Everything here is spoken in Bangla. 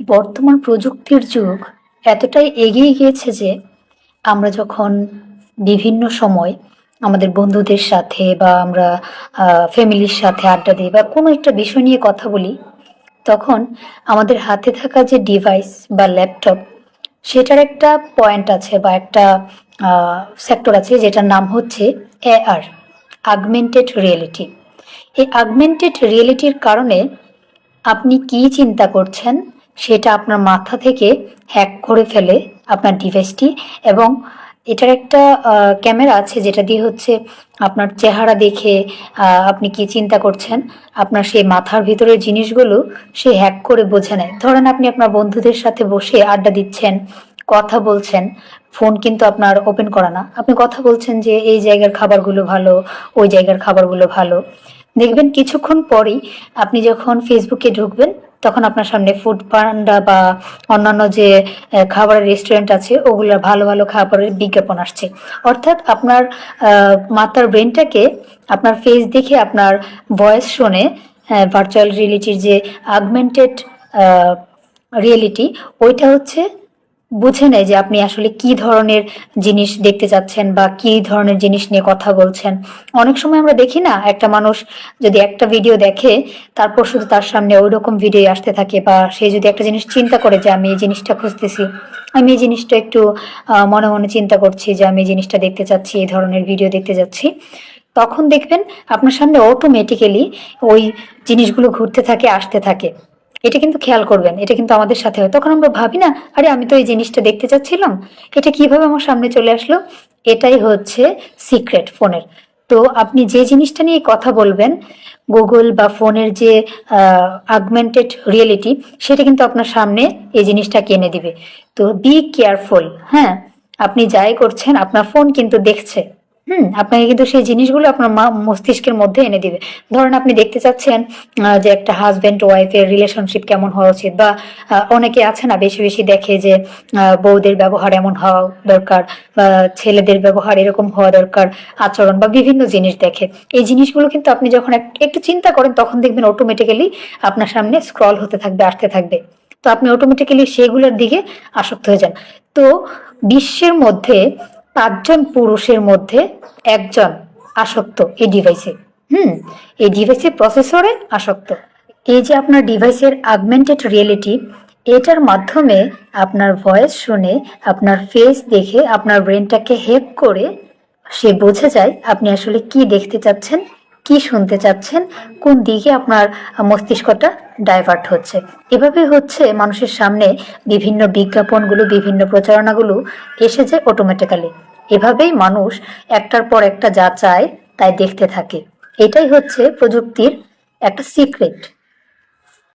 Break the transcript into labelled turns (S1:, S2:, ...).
S1: বর্তমান প্রযুক্তির যুগ এতটাই এগিয়ে গিয়েছে যে আমরা যখন বিভিন্ন সময় আমাদের বন্ধুদের সাথে বা আমরা ফ্যামিলির সাথে আড্ডা দিই বা কোনো একটা বিষয় নিয়ে কথা বলি, তখন আমাদের হাতে থাকা যে ডিভাইস বা ল্যাপটপ সেটার একটা পয়েন্ট আছে বা একটা সেক্টর আছে যেটার নাম হচ্ছে এআর আগমেন্টেড রিয়েলিটি এই আগমেন্টেড রিয়েলিটির কারণে আপনি কি চিন্তা করছেন? সেটা আপনার মাথা থেকে হ্যাক করে ফেলে আপনার ডিভাইসটি এবং এটার একটা ক্যামেরা আছে যেটা দিয়ে হচ্ছে আপনার চেহারা দেখে আপনি কি চিন্তা করছেন, আপনার সেই মাথার ভিতরের জিনিসগুলো সে হ্যাক করে বোঝে নেয়। ধরেন আপনি আপনার বন্ধুদের সাথে বসে আড্ডা দিচ্ছেন, কথা বলছেন ফোন কিন্তু আপনার ওপেন করা না। আপনি কথা বলছেন যে, এই জায়গার খাবারগুলো ভালো, ওই জায়গার খাবারগুলো ভালো। দেখবেন কিছুক্ষণ পরেই আপনি যখন ফেসবুকে ঢুকবেন তখন আপনার সামনে ফুড পান্ডা বা অন্যান্য যে খাবারের রেস্টুরেন্ট আছে ওগুলোর ভালো ভালো খাবারের বিজ্ঞাপন আসছে। অর্থাৎ আপনার মাতার ব্রেনটাকে আপনার ফেস দেখে আপনার ভয়েস শুনে ভার্চুয়াল রিয়েলিটির যে আগমেন্টেড রিয়েলিটি ওইটা হচ্ছে বুঝে নেয় যে আপনি আসলে কি ধরনের জিনিস দেখতে চাচ্ছেন বা কি ধরনের জিনিস নিয়ে কথা বলছেন। অনেক সময় আমরা দেখি না, একটা মানুষ যদি একটা ভিডিও দেখে, তারপর শুধু তার সামনে ওই রকম ভিডিও আসতে থাকে বা সে যদি একটা জিনিস চিন্তা করে যে আমি এই জিনিসটা খুঁজতেছি, আমি এই জিনিসটা একটু মনে মনে চিন্তা করছি যে আমি এই জিনিসটা দেখতে চাচ্ছি, এই ধরনের ভিডিও দেখতে যাচ্ছি, তখন দেখবেন আপনার সামনে অটোমেটিক্যালি ওই জিনিসগুলো ঘুরতে থাকে, আসতে থাকে। এটা কিন্তু খেয়াল করবেন, এটা কিন্তু আমাদের সাথে হয়। তখন আমরা ভাবি না, আরে আমি তো এই জিনিসটা দেখতে চাচ্ছিলাম, এটা কীভাবে আমার সামনে চলে আসলো? এটাই হচ্ছে সিক্রেট ফোনের। তো আপনি যে জিনিসটা নিয়ে কথা বলবেন, গুগল বা ফোনের যে আগমেন্টেড রিয়েলিটি সেটা কিন্তু আপনার সামনে এই জিনিসটা এনে দিবে। তো বি কেয়ারফুল হ্যাঁ? আপনি যাই করছেন, আপনার ফোন কিন্তু দেখছে। হুম, আপনাকে কিন্তু সেই জিনিসগুলো আপনার মা- মস্তিষ্কের মধ্যে এনে দিবে। ধরেন আপনি দেখতে চাচ্ছেন যে একটা হাজবেন্ড ওয়াইফের রিলেশনশিপ কেমন হওয়া উচিত বা অনেকে আছে না, বেশি বেশি দেখে যে বউদের ব্যবহার এমন হওয়া দরকার বা ছেলেদের ব্যবহার এরকম হওয়া দরকার, আচরণ বা বিভিন্ন জিনিস দেখে। এই জিনিসগুলো কিন্তু আপনি যখন একটু চিন্তা করেন, তখন দেখবেন অটোমেটিক্যালি আপনার সামনে স্ক্রল হতে থাকবে আসতে থাকবে। তো আপনি অটোমেটিক্যালি সেগুলোর দিকে আসক্ত হয়ে যান। তো বিশ্বের মধ্যে পাঁচজন পুরুষের মধ্যে একজন আসক্ত এই ডিভাইসে হুম, এই ডিভাইসের প্রসেসরে আসক্ত। এই যে আপনার ডিভাইসের আগমেন্টেড রিয়েলিটি এটার মাধ্যমে আপনার ভয়েস শুনে, আপনার ফেস দেখে, আপনার ব্রেনটাকে হেল্প করে সে বোঝে যায় আপনি আসলে কি দেখতে চাচ্ছেন। কি শুনতে চাচ্ছেন? কোন দিকে আপনার মস্তিষ্কটা ডাইভার্ট হচ্ছে? এভাবে হচ্ছে মানুষের সামনে বিভিন্ন বিজ্ঞাপনগুলো, বিভিন্ন প্রচারণাগুলো এসে যায় অটোমেটিক্যালি এভাবেই মানুষ একটার পর একটা যা চায় তাই দেখতে থাকে। এটাই হচ্ছে প্রযুক্তির একটা সিক্রেট